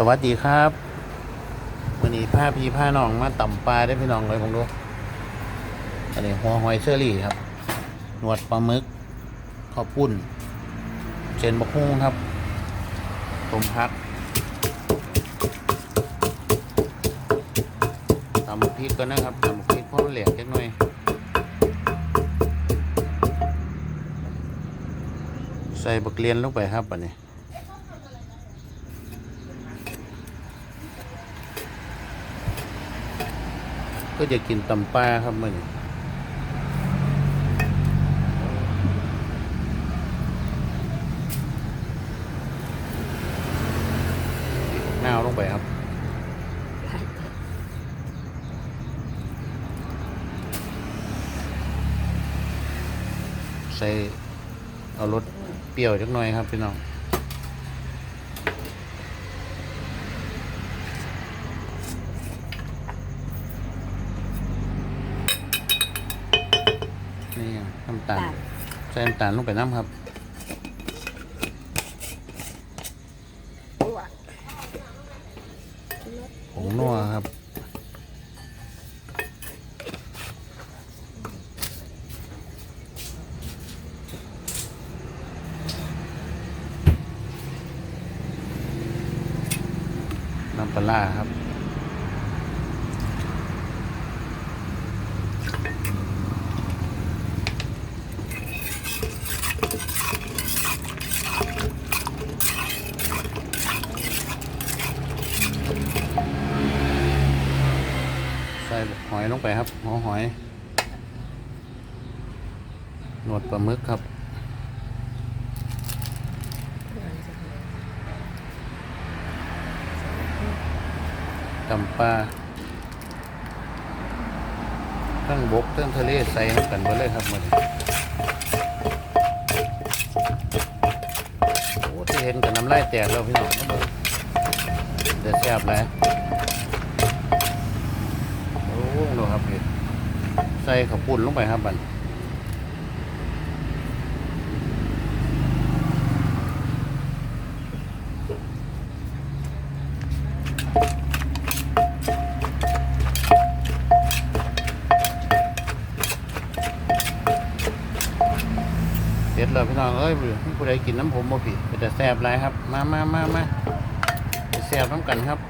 สวัสดีครับวันนี้ผ้าพี่ผ้าน้องมาต่ำปลาได้พี่น้องเลยผมดูอันนี้หัวหอยเชอรี่ครับ หนวดปลาหมึกข้าวปุ้นเจนบกฮุ้งครับต้มพักตำพริกก็นะครับตำพริกเพราะมันเหลกเล็กน้อยใส่บักเลียนลงไปครับอันนี้ ก็จะกินตำปลาครับมันนาวลงไปครับใส่เอารสเปรี้ยวจักหน่อยครับพี่น้อง นี่น้ำตาล ใส่น้ำตาลลงไปน้ำครับผงนัวครับน้ำปลาร้าครับ ส่หอยลงไปครับหัวหอยหนวดปลาหมึกครับตำปลาทั้งบกทั้งทะเลใส่น้ำกันหมดเลยครับหมันโอ้ที่เห็นกับน้ำลายแตกแล้วพี่น้องนะเบิ่งเดี๋ยวแซ่บแล้วโอ้ดูครับเห็ด ใส่ข้าวปุ้นลงไปครับบันเสร็จแล้วพี่น้องเอ้ยมีผู้ใดกินน้ำผมบ่ผิดแต่แซ่บไรครับ มามามามาไปแซ่บน้ำกันครับ